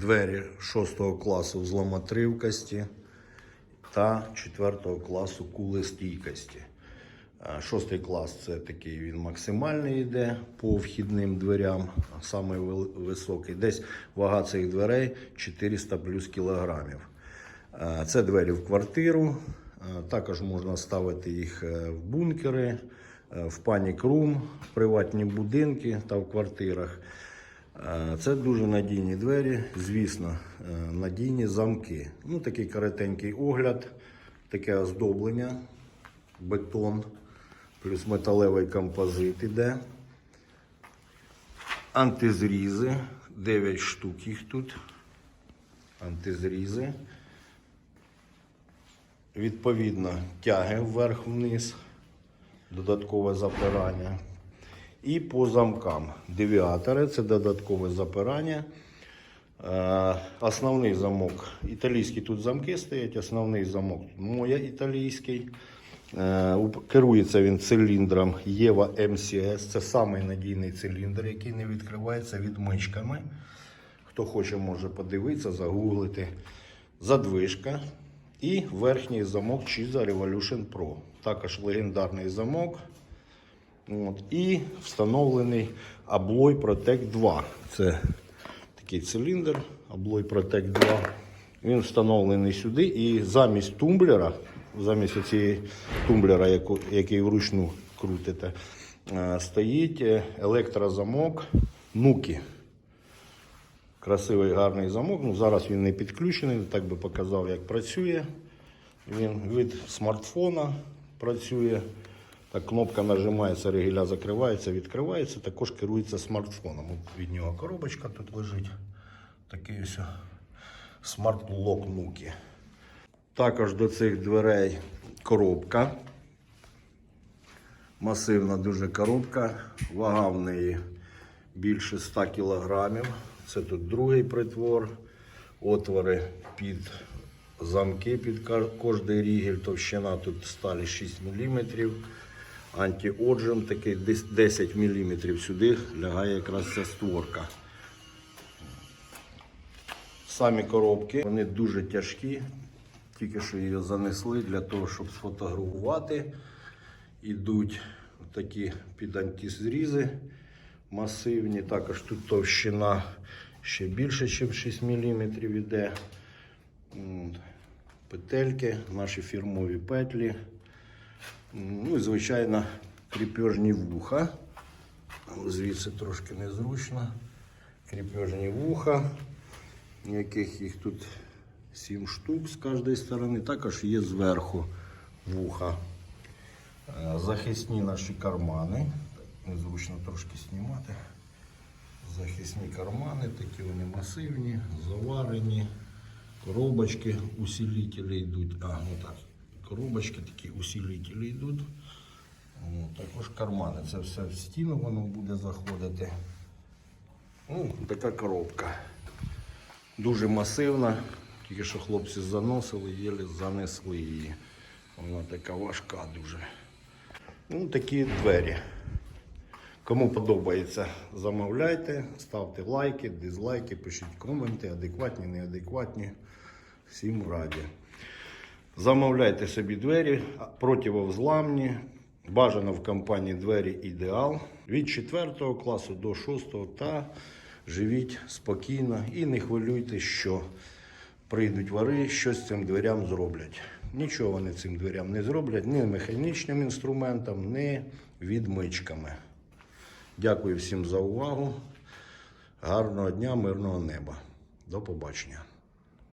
двері 6 класу взломотривкості та 4 класу кулестійкості. Е, Шостий клас це такий він максимальний йде по вхідним дверям, самий високий. Десь вага цих дверей 400 плюс кілограмів. Е, Це двері в квартиру. Е, Також можна ставити їх е, в бункери, е, в панік-рум, в приватні будинки та в квартирах. Е, Це дуже надійні двері, звісно, е, надійні замки. Ну, такий коротенький огляд, таке оздоблення, бетон, плюс металевий композит іде. Антизрізи, 9 штук їх тут. Антизрізи. Відповідно, тяги вверх-вниз, додаткове запирання. І по замкам. Девіатори це додаткове запирання. Е, Основний замок. Італійські тут замки стоять. Основний замок моя італійський. Е, Керується він циліндром Єва МСС. Це самий надійний циліндр, який не відкривається відмичками. Хто хоче, може подивитися, загуглити. Задвижка і верхній замок Chiza Revolution Pro. Також легендарний замок. От, і встановлений Abloy Protect 2. Це такий циліндр Abloy Protect 2. Він встановлений сюди і замість тумблера, замість цієї тумблера, яку, який вручну крутите, е, стоїть е, електрозамок Nuki. Красивий гарний замок. Ну, зараз він не підключений, так би показав, як працює. Він від смартфона працює. Так, кнопка нажимається, регіля закривається, відкривається, також керується смартфоном. Від нього коробочка тут лежить. Такий ось смарт-лок Nuki. Також до цих дверей коробка. Масивна дуже коробка. Вага в неї більше 100 кілограмів. Це тут другий притвор. Отвори під замки під кожний рігель. Товщина тут сталі 6 мм. Антиоджим такий 10 мм. Сюди лягає якраз ця створка. Самі коробки, вони дуже тяжкі. Тільки що її занесли для того, щоб сфотографувати. Ідуть такі під антизрізи масивні. Також тут товщина ще більше, ніж 6 мм іде. М, Петельки, наші фірмові петлі. Ну і, звичайно, кріпежні вуха. Звідси трошки незручно. Кріпежні вуха, яких їх тут 7 штук з кожної сторони. Також є зверху вуха. Е, Захисні наші кармани. Незручно трошки знімати. Захисні кармани, такі вони масивні, заварені. Коробочки, усилителі йдуть. А, ну так. Коробочки такі усилителі йдуть. О, також кармани. Це все в стіну воно буде заходити. Ну, така коробка. Дуже масивна. Тільки що хлопці заносили, єлі занесли її. Вона така важка дуже. Ну, такі двері. Кому подобається, замовляйте, ставте лайки, дизлайки, пишіть коменти, адекватні, неадекватні. Всім раді. Замовляйте собі двері противовзламні. Бажано в компанії двері ідеал від 4 класу до 6 та живіть спокійно і не хвилюйтесь, що прийдуть вари, щось з цим дверям зроблять. Нічого вони цим дверям не зроблять ні механічним інструментом, ні відмичками. Дякую всім за увагу. Гарного дня, мирного неба. До побачення.